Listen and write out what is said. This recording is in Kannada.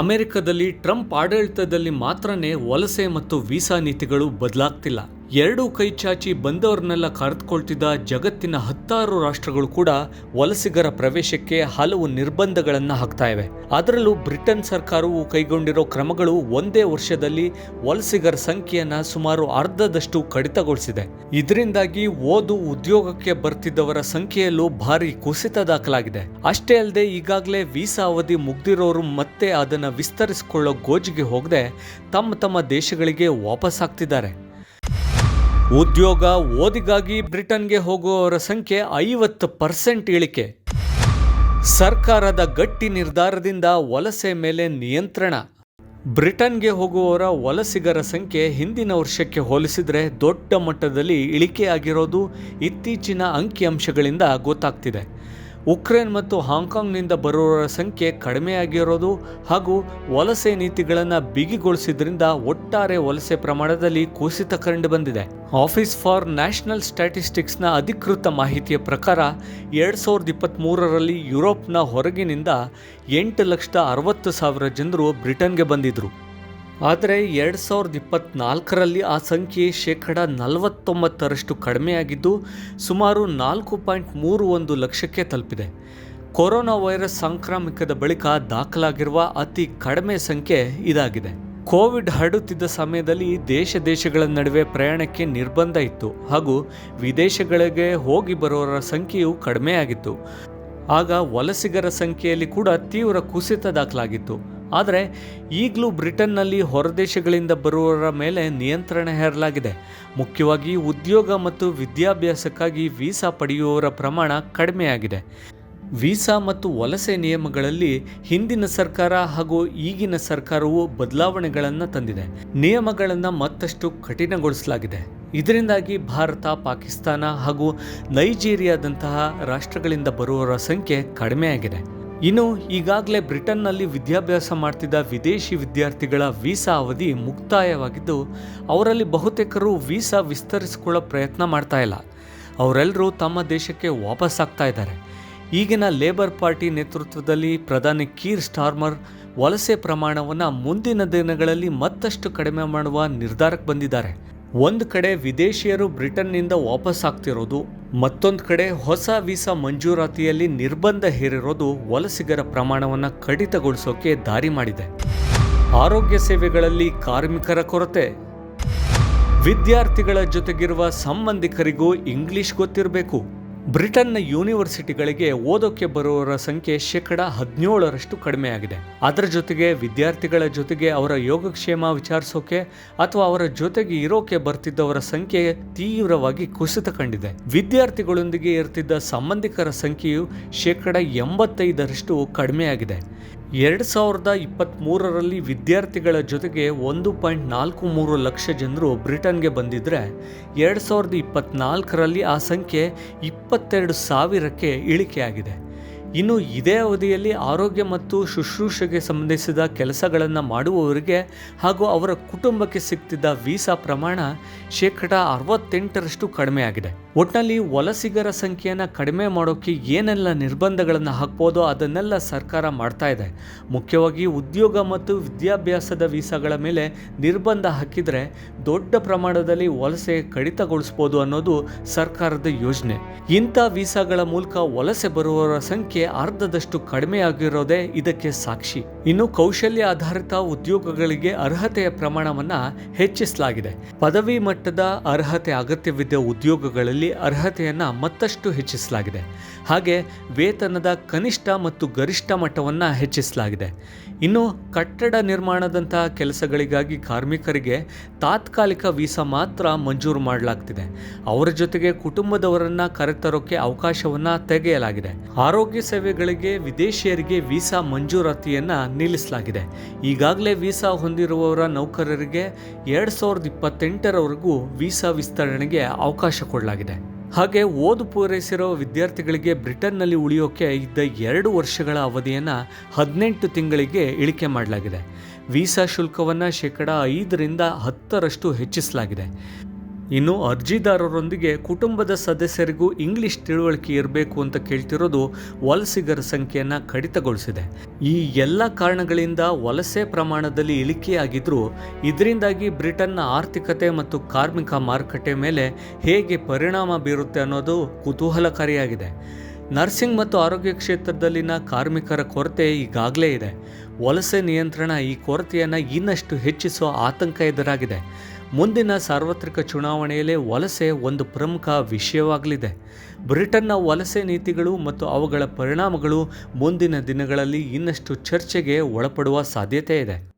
ಅಮೆರಿಕದಲ್ಲಿ ಟ್ರಂಪ್ ಆಡಳಿತದಲ್ಲಿ ಮಾತ್ರನೇ ವಲಸೆ ಮತ್ತು ವೀಸಾ ನೀತಿಗಳು ಬದಲಾಗ್ತಿಲ್ಲ. ಎರಡೂ ಕೈ ಚಾಚಿ ಬಂದವರನ್ನೆಲ್ಲ ಕರೆದುಕೊಳ್ತಿದ್ದ ಜಗತ್ತಿನ ಹತ್ತಾರು ರಾಷ್ಟ್ರಗಳು ಕೂಡ ವಲಸಿಗರ ಪ್ರವೇಶಕ್ಕೆ ಹಲವು ನಿರ್ಬಂಧಗಳನ್ನು ಹಾಕ್ತಾ ಇವೆ. ಅದರಲ್ಲೂ ಬ್ರಿಟನ್ ಸರ್ಕಾರವು ಕೈಗೊಂಡಿರೋ ಕ್ರಮಗಳು ಒಂದೇ ವರ್ಷದಲ್ಲಿ ವಲಸಿಗರ ಸಂಖ್ಯೆಯನ್ನು ಸುಮಾರು ಅರ್ಧದಷ್ಟು ಕಡಿತಗೊಳಿಸಿದೆ. ಇದರಿಂದಾಗಿ ಓದು ಉದ್ಯೋಗಕ್ಕೆ ಬರ್ತಿದ್ದವರ ಸಂಖ್ಯೆಯಲ್ಲೂ ಭಾರಿ ಕುಸಿತ ದಾಖಲಾಗಿದೆ. ಅಷ್ಟೇ ಅಲ್ಲದೆ ಈಗಾಗಲೇ ವೀಸಾ ಅವಧಿ ಮುಗ್ದಿರೋರು ಮತ್ತೆ ಅದನ್ನು ವಿಸ್ತರಿಸಿಕೊಳ್ಳೋ ಗೋಜಿಗೆ ಹೋಗದೆ ತಮ್ಮ ತಮ್ಮ ದೇಶಗಳಿಗೆ ವಾಪಸ್ ಆಗ್ತಿದ್ದಾರೆ. ಉದ್ಯೋಗ ಓದಿಗಾಗಿ ಬ್ರಿಟನ್ಗೆ ಹೋಗುವವರ ಸಂಖ್ಯೆ ಐವತ್ತು ಪರ್ಸೆಂಟ್ ಇಳಿಕೆ. ಸರ್ಕಾರದ ಗಟ್ಟಿ ನಿರ್ಧಾರದಿಂದ ವಲಸೆ ಮೇಲೆ ನಿಯಂತ್ರಣ. ಬ್ರಿಟನ್ಗೆ ಹೋಗುವವರ ವಲಸಿಗರ ಸಂಖ್ಯೆ ಹಿಂದಿನ ವರ್ಷಕ್ಕೆ ಹೋಲಿಸಿದರೆ ದೊಡ್ಡ ಮಟ್ಟದಲ್ಲಿ ಇಳಿಕೆಯಾಗಿರೋದು ಇತ್ತೀಚಿನ ಅಂಕಿಅಂಶಗಳಿಂದ ಗೊತ್ತಾಗ್ತಿದೆ. ಉಕ್ರೇನ್ ಮತ್ತು ಹಾಂಗ್ಕಾಂಗ್ನಿಂದ ಬರುವವರ ಸಂಖ್ಯೆ ಕಡಿಮೆಯಾಗಿರೋದು ಹಾಗೂ ವಲಸೆ ನೀತಿಗಳನ್ನು ಬಿಗಿಗೊಳಿಸಿದ್ರಿಂದ ಒಟ್ಟಾರೆ ವಲಸೆ ಪ್ರಮಾಣದಲ್ಲಿ ಕುಸಿತ ಕಂಡು ಬಂದಿದೆ. ಆಫೀಸ್ ಫಾರ್ ನ್ಯಾಷನಲ್ ಸ್ಟ್ಯಾಟಿಸ್ಟಿಕ್ಸ್ನ ಅಧಿಕೃತ ಮಾಹಿತಿಯ ಪ್ರಕಾರ ಎರಡು ಸಾವಿರದ ಇಪ್ಪತ್ತ್ಮೂರರಲ್ಲಿ ಯುರೋಪ್ನ ಹೊರಗಿನಿಂದ ಎಂಟು ಲಕ್ಷದ ಅರವತ್ತು ಸಾವಿರ ಜನರು ಬ್ರಿಟನ್ಗೆ ಬಂದಿದ್ದರು ಆದರೆ ಎರಡು ಸಾವಿರದ ಇಪ್ಪತ್ತ್ನಾಲ್ಕರಲ್ಲಿ ಆ ಸಂಖ್ಯೆ ಶೇಕಡ ನಲವತ್ತೊಂಬತ್ತರಷ್ಟು ಕಡಿಮೆಯಾಗಿದ್ದು ಸುಮಾರು ನಾಲ್ಕು ಪಾಯಿಂಟ್ ಮೂರು ಒಂದು ಲಕ್ಷಕ್ಕೆ ತಲುಪಿದೆ. ಕೊರೋನಾ ವೈರಸ್ ಸಾಂಕ್ರಾಮಿಕದ ಬಳಿಕ ದಾಖಲಾಗಿರುವ ಅತಿ ಕಡಿಮೆ ಸಂಖ್ಯೆ ಇದಾಗಿದೆ. ಕೋವಿಡ್ ಹರಡುತ್ತಿದ್ದ ಸಮಯದಲ್ಲಿ ದೇಶ ದೇಶಗಳ ನಡುವೆ ಪ್ರಯಾಣಕ್ಕೆ ನಿರ್ಬಂಧ ಇತ್ತು ಹಾಗೂ ವಿದೇಶಗಳಿಗೆ ಹೋಗಿ ಬರುವವರ ಸಂಖ್ಯೆಯು ಕಡಿಮೆಯಾಗಿತ್ತು. ಆಗ ವಲಸಿಗರ ಸಂಖ್ಯೆಯಲ್ಲಿ ಕೂಡ ತೀವ್ರ ಕುಸಿತ ದಾಖಲಾಗಿತ್ತು. ಆದರೆ ಈಗಲೂ ಬ್ರಿಟನ್ನಲ್ಲಿ ಹೊರದೇಶಗಳಿಂದ ಬರುವವರ ಮೇಲೆ ನಿಯಂತ್ರಣ ಹೇರಲಾಗಿದೆ. ಮುಖ್ಯವಾಗಿ ಉದ್ಯೋಗ ಮತ್ತು ವಿದ್ಯಾಭ್ಯಾಸಕ್ಕಾಗಿ ವೀಸಾ ಪಡೆಯುವವರ ಪ್ರಮಾಣ ಕಡಿಮೆಯಾಗಿದೆ. ವೀಸಾ ಮತ್ತು ವಲಸೆ ನಿಯಮಗಳಲ್ಲಿ ಹಿಂದಿನ ಸರ್ಕಾರ ಹಾಗೂ ಈಗಿನ ಸರ್ಕಾರವು ಬದಲಾವಣೆಗಳನ್ನು ತಂದಿದೆ. ನಿಯಮಗಳನ್ನು ಮತ್ತಷ್ಟು ಕಠಿಣಗೊಳಿಸಲಾಗಿದೆ. ಇದರಿಂದಾಗಿ ಭಾರತ, ಪಾಕಿಸ್ತಾನ ಹಾಗೂ ನೈಜೀರಿಯಾದಂತಹ ರಾಷ್ಟ್ರಗಳಿಂದ ಬರುವವರ ಸಂಖ್ಯೆ ಕಡಿಮೆಯಾಗಿದೆ. ಇನ್ನು ಈಗಾಗಲೇ ಬ್ರಿಟನ್ನಲ್ಲಿ ವಿದ್ಯಾಭ್ಯಾಸ ಮಾಡ್ತಿದ್ದ ವಿದೇಶಿ ವಿದ್ಯಾರ್ಥಿಗಳ ವೀಸಾ ಅವಧಿ ಮುಕ್ತಾಯವಾಗಿದ್ದು, ಅವರಲ್ಲಿ ಬಹುತೇಕರು ವೀಸಾ ವಿಸ್ತರಿಸಿಕೊಳ್ಳೋ ಪ್ರಯತ್ನ ಮಾಡ್ತಾ ಇಲ್ಲ. ಅವರೆಲ್ಲರೂ ತಮ್ಮ ದೇಶಕ್ಕೆ ವಾಪಸ್ ಆಗ್ತಾ ಇದ್ದಾರೆ. ಈಗಿನ ಲೇಬರ್ ಪಾರ್ಟಿ ನೇತೃತ್ವದಲ್ಲಿ ಪ್ರಧಾನಿ ಕೀರ್ ಸ್ಟಾರ್ಮರ್ ವಲಸೆ ಪ್ರಮಾಣವನ್ನು ಮುಂದಿನ ದಿನಗಳಲ್ಲಿ ಮತ್ತಷ್ಟು ಕಡಿಮೆ ಮಾಡುವ ನಿರ್ಧಾರಕ್ಕೆ ಬಂದಿದ್ದಾರೆ. ಒಂದು ಕಡೆ ವಿದೇಶಿಯರು ಬ್ರಿಟನ್ನಿಂದ ವಾಪಸ್ ಆಗ್ತಿರೋದು, ಮತ್ತೊಂದು ಕಡೆ ಹೊಸ ವೀಸಾ ಮಂಜೂರಾತಿಯಲ್ಲಿ ನಿರ್ಬಂಧ ಹೇರಿರೋದು ವಲಸಿಗರ ಪ್ರಮಾಣವನ್ನು ಕಡಿತಗೊಳಿಸೋಕೆ ದಾರಿ ಮಾಡಿದೆ. ಆರೋಗ್ಯ ಸೇವೆಗಳಲ್ಲಿ ಕಾರ್ಮಿಕರ ಕೊರತೆ. ವಿದ್ಯಾರ್ಥಿಗಳ ಜೊತೆಗಿರುವ ಸಂಬಂಧಿಕರಿಗೂ ಇಂಗ್ಲಿಷ್ ಗೊತ್ತಿರಬೇಕು. ಬ್ರಿಟನ್ನ ಯೂನಿವರ್ಸಿಟಿಗಳಿಗೆ ಓದೋಕೆ ಬರುವವರ ಸಂಖ್ಯೆ ಶೇಕಡ ಹದಿನೇಳರಷ್ಟು ಕಡಿಮೆಯಾಗಿದೆ. ಅದರ ಜೊತೆಗೆ ವಿದ್ಯಾರ್ಥಿಗಳ ಜೊತೆಗೆ ಅವರ ಯೋಗಕ್ಷೇಮ ವಿಚಾರಿಸೋಕೆ ಅಥವಾ ಅವರ ಜೊತೆಗೆ ಇರೋಕೆ ಬರ್ತಿದ್ದವರ ಸಂಖ್ಯೆ ತೀವ್ರವಾಗಿ ಕುಸಿತ ಕಂಡಿದೆ. ವಿದ್ಯಾರ್ಥಿಗಳೊಂದಿಗೆ ಇರ್ತಿದ್ದ ಸಂಬಂಧಿಕರ ಸಂಖ್ಯೆಯು ಶೇಕಡ ಎಂಬತ್ತೈದರಷ್ಟು ಕಡಿಮೆಯಾಗಿದೆ. ಎರಡು ಸಾವಿರದ ಇಪ್ಪತ್ತ್ಮೂರರಲ್ಲಿ ವಿದ್ಯಾರ್ಥಿಗಳ ಜೊತೆಗೆ ಒಂದು ಪಾಯಿಂಟ್ ನಾಲ್ಕು ಮೂರು ಲಕ್ಷ ಜನರು ಬ್ರಿಟನ್ಗೆ ಬಂದಿದ್ದರೆ ಎರಡು ಸಾವಿರದ ಇಪ್ಪತ್ತ್ನಾಲ್ಕರಲ್ಲಿ ಆ ಸಂಖ್ಯೆ ಇಪ್ಪತ್ತೆರಡು ಸಾವಿರಕ್ಕೆ ಇಳಿಕೆಯಾಗಿದೆ. ಇನ್ನು ಇದೇ ಅವಧಿಯಲ್ಲಿ ಆರೋಗ್ಯ ಮತ್ತು ಶುಶ್ರೂಷೆಗೆ ಸಂಬಂಧಿಸಿದ ಕೆಲಸಗಳನ್ನು ಮಾಡುವವರಿಗೆ ಹಾಗೂ ಅವರ ಕುಟುಂಬಕ್ಕೆ ಸಿಗ್ತಿದ್ದ ವೀಸಾ ಪ್ರಮಾಣ ಶೇಕಡ ಅರವತ್ತೆಂಟರಷ್ಟು ಕಡಿಮೆಯಾಗಿದೆ ಒಟ್ಟಿನಲ್ಲಿ ವಲಸಿಗರ ಸಂಖ್ಯೆಯನ್ನು ಕಡಿಮೆ ಮಾಡೋಕ್ಕೆ ಏನೆಲ್ಲ ನಿರ್ಬಂಧಗಳನ್ನು ಹಾಕ್ಬೋದೋ ಅದನ್ನೆಲ್ಲ ಸರ್ಕಾರ ಮಾಡ್ತಾ ಇದೆ. ಮುಖ್ಯವಾಗಿ ಉದ್ಯೋಗ ಮತ್ತು ವಿದ್ಯಾಭ್ಯಾಸದ ವೀಸಾಗಳ ಮೇಲೆ ನಿರ್ಬಂಧ ಹಾಕಿದರೆ ದೊಡ್ಡ ಪ್ರಮಾಣದಲ್ಲಿ ವಲಸೆ ಕಡಿತಗೊಳಿಸ್ಬೋದು ಅನ್ನೋದು ಸರ್ಕಾರದ ಯೋಜನೆ. ಇಂಥ ವೀಸಾಗಳ ಮೂಲಕ ವಲಸೆ ಬರುವವರ ಸಂಖ್ಯೆ ಅರ್ಧದಷ್ಟು ಕಡಿಮೆಯಾಗಿರೋದೇ ಇದಕ್ಕೆ ಸಾಕ್ಷಿ. ಇನ್ನು ಕೌಶಲ್ಯ ಆಧಾರಿತ ಉದ್ಯೋಗಗಳಿಗೆ ಅರ್ಹತೆಯ ಪ್ರಮಾಣವನ್ನ ಹೆಚ್ಚಿಸಲಾಗಿದೆ. ಪದವಿ ಮಟ್ಟದ ಅರ್ಹತೆ ಅಗತ್ಯವಿದ್ದ ಉದ್ಯೋಗಗಳಲ್ಲಿ ಅರ್ಹತೆಯನ್ನ ಮತ್ತಷ್ಟು ಹೆಚ್ಚಿಸಲಾಗಿದೆ. ಹಾಗೆ ವೇತನದ ಕನಿಷ್ಠ ಮತ್ತು ಗರಿಷ್ಠ ಮಟ್ಟವನ್ನು ಹೆಚ್ಚಿಸಲಾಗಿದೆ. ಇನ್ನು ಕಟ್ಟಡ ನಿರ್ಮಾಣದಂತಹ ಕೆಲಸಗಳಿಗಾಗಿ ಕಾರ್ಮಿಕರಿಗೆ ತಾತ್ಕಾಲಿಕ ವೀಸಾ ಮಾತ್ರ ಮಂಜೂರು ಮಾಡಲಾಗ್ತಿದೆ. ಅವರ ಜೊತೆಗೆ ಕುಟುಂಬದವರನ್ನ ಕರೆತರೋಕೆ ಅವಕಾಶವನ್ನ ತೆಗೆಯಲಾಗಿದೆ. ಆರೋಗ್ಯ ಸೇವೆಗಳಿಗೆ ವಿದೇಶಿಯರಿಗೆ ವೀಸಾ ಮಂಜೂರಾತಿಯನ್ನು ನಿಲ್ಲಿಸಲಾಗಿದೆ. ಈಗಾಗಲೇ ವೀಸಾ ಹೊಂದಿರುವವರ ನೌಕರರಿಗೆ ಎರಡು ಸಾವಿರದ ಇಪ್ಪತ್ತೆಂಟರವರೆಗೂ ವೀಸಾ ವಿಸ್ತರಣೆಗೆ ಅವಕಾಶ ಕೊಡಲಾಗಿದೆ. ಹಾಗೆ ಓದು ಪೂರೈಸಿರೋ ವಿದ್ಯಾರ್ಥಿಗಳಿಗೆ ಬ್ರಿಟನ್ನಲ್ಲಿ ಉಳಿಯೋಕೆ ಇದ್ದ ಎರಡು ವರ್ಷಗಳ ಅವಧಿಯನ್ನು ಹದಿನೆಂಟು ತಿಂಗಳಿಗೆ ಇಳಿಕೆ ಮಾಡಲಾಗಿದೆ. ವೀಸಾ ಶುಲ್ಕವನ್ನು ಶೇಕಡ ಐದರಿಂದ ಹತ್ತರಷ್ಟು ಹೆಚ್ಚಿಸಲಾಗಿದೆ. ಇನ್ನು ಅರ್ಜಿದಾರರೊಂದಿಗೆ ಕುಟುಂಬದ ಸದಸ್ಯರಿಗೂ ಇಂಗ್ಲಿಷ್ ತಿಳುವಳಿಕೆ ಇರಬೇಕು ಅಂತ ಕೇಳ್ತಿರೋದು ವಲಸಿಗರ ಸಂಖ್ಯೆಯನ್ನು ಕಡಿತಗೊಳಿಸಿದೆ. ಈ ಎಲ್ಲ ಕಾರಣಗಳಿಂದ ವಲಸೆ ಪ್ರಮಾಣದಲ್ಲಿ ಇಳಿಕೆಯಾಗಿದ್ದರೂ ಇದರಿಂದಾಗಿ ಬ್ರಿಟನ್ನ ಆರ್ಥಿಕತೆ ಮತ್ತು ಕಾರ್ಮಿಕ ಮಾರುಕಟ್ಟೆ ಮೇಲೆ ಹೇಗೆ ಪರಿಣಾಮ ಬೀರುತ್ತೆ ಅನ್ನೋದು ಕುತೂಹಲಕಾರಿಯಾಗಿದೆ. ನರ್ಸಿಂಗ್ ಮತ್ತು ಆರೋಗ್ಯ ಕ್ಷೇತ್ರದಲ್ಲಿನ ಕಾರ್ಮಿಕರ ಕೊರತೆ ಈಗಾಗಲೇ ಇದೆ. ವಲಸೆ ನಿಯಂತ್ರಣ ಈ ಕೊರತೆಯನ್ನು ಇನ್ನಷ್ಟು ಹೆಚ್ಚಿಸುವ ಆತಂಕ ಎದುರಾಗಿದೆ. ಮುಂದಿನ ಸಾರ್ವತ್ರಿಕ ಚುನಾವಣೆಯಲ್ಲಿ ವಲಸೆ ಒಂದು ಪ್ರಮುಖ ವಿಷಯವಾಗಲಿದೆ. ಬ್ರಿಟನ್ನ ವಲಸೆ ನೀತಿಗಳು ಮತ್ತು ಅವುಗಳ ಪರಿಣಾಮಗಳು ಮುಂದಿನ ದಿನಗಳಲ್ಲಿ ಇನ್ನಷ್ಟು ಚರ್ಚೆಗೆ ಒಳಪಡುವ ಸಾಧ್ಯತೆ ಇದೆ.